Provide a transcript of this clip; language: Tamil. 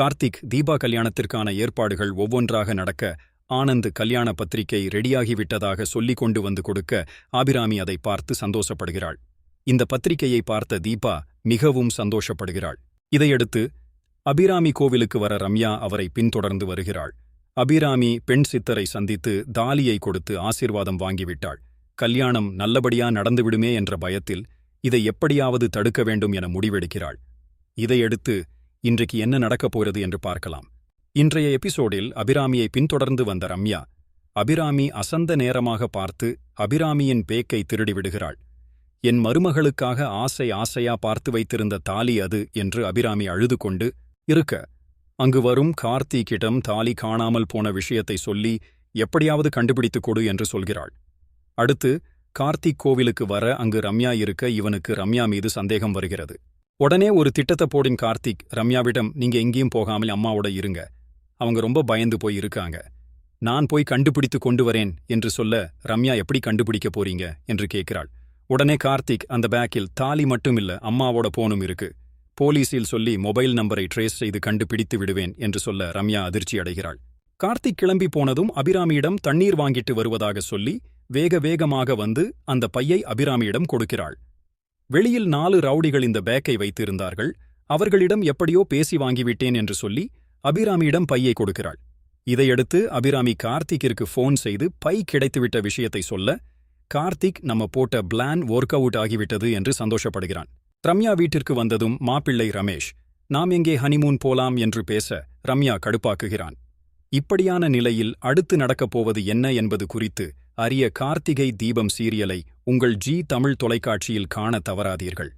கார்த்திக் தீபா கல்யாணத்திற்கான ஏற்பாடுகள் ஒவ்வொன்றாக நடக்க ஆனந்த் கல்யாண பத்திரிகை ரெடியாகிவிட்டதாக சொல்லிக் கொண்டு வந்து கொடுக்க ஆபிராமி அதை பார்த்து சந்தோஷப்படுகிறாள். இந்த பத்திரிகையை பார்த்த தீபா மிகவும் சந்தோஷப்படுகிறாள். இதையடுத்து அபிராமி கோவிலுக்கு வர ரம்யா அவரை பின்தொடர்ந்து வருகிறாள். அபிராமி பெண் சித்தரை சந்தித்து தாலியை கொடுத்து ஆசீர்வாதம் வாங்கிவிட்டாள். கல்யாணம் நல்லபடியா நடந்துவிடுமே என்ற பயத்தில் இதை எப்படியாவது தடுக்க வேண்டும் என முடிவெடுக்கிறாள். இதையடுத்து இன்றைக்கு என்ன நடக்கப் போகிறது என்று பார்க்கலாம். இன்றைய எபிசோடில் அபிராமியை பின்தொடர்ந்து வந்த ரம்யா அபிராமி அசந்த நேரமாக பார்த்து அபிராமியின் பேக்கை திருடிவிடுகிறாள். என் மருமகளுக்காக ஆசை ஆசையா பார்த்து வைத்திருந்த தாலி அது என்று அபிராமி அழுது கொண்டு இருக்க அங்கு வரும் கார்த்திகிடம் தாலி காணாமல் போன விஷயத்தை சொல்லி எப்படியாவது கண்டுபிடித்துக் கொடு என்று சொல்கிறாள். அடுத்து கார்த்திக் கோவிலுக்கு வர அங்கு ரம்யா இருக்க இவனுக்கு ரம்யா மீது சந்தேகம் வருகிறது. உடனே ஒரு திட்டத்தை போடின் கார்த்திக். ரம்யாவிடம் நீங்க எங்கேயும் போகாமல் அம்மாவோட இருங்க. அவங்க ரொம்ப பயந்து போய் இருக்காங்க. நான் போய் கண்டுபிடித்து கொண்டு வரேன் என்று சொல்ல ரம்யா எப்படி கண்டுபிடிக்க போறீங்க என்று கேட்கிறாள். உடனே கார்த்திக் அந்த பேக்கில் தாலி மட்டும் இல்ல அம்மாவோட போனும் இருக்கு. போலீஸில் சொல்லி மொபைல் நம்பரை ட்ரேஸ் செய்து கண்டுபிடித்து விடுவேன் என்று சொல்ல ரம்யா அதிர்ச்சி அடைகிறாள். கார்த்திக் கிளம்பி போனதும் அபிராமியிடம் தண்ணீர் வாங்கிட்டு வருவதாக சொல்லி வேக வேகமாக வந்து அந்த பையை அபிராமியிடம் கொடுக்கிறாள். வெளியில் நாலு ரவுடிகள் இந்த பேக்கை வைத்திருந்தார்கள். அவர்களிடம் எப்படியோ பேசி வாங்கிவிட்டேன் என்று சொல்லி அபிராமியிடம் பையை கொடுக்கிறாள். இதையடுத்து அபிராமி கார்த்திக்கிற்கு ஃபோன் செய்து பை கிடைத்துவிட்ட விஷயத்தை சொல்ல கார்த்திக் நம்ம போட்ட பிளான் ஒர்க் அவுட் ஆகிவிட்டது என்று சந்தோஷப்படுகிறான். ரம்யா வீட்டிற்கு வந்ததும் மாப்பிள்ளை ரமேஷ் நாம் எங்கே ஹனிமூன் போலாம்? என்று பேச ரம்யா கடுப்பாக்குகிறான். இப்படியான நிலையில் அடுத்து நடக்கப் போவது என்ன என்பது குறித்து அறிய கார்த்திகை தீபம் சீரியலை உங்கள் ஜி தமிழ் தொலைக்காட்சியில் காண தவறாதீர்கள்.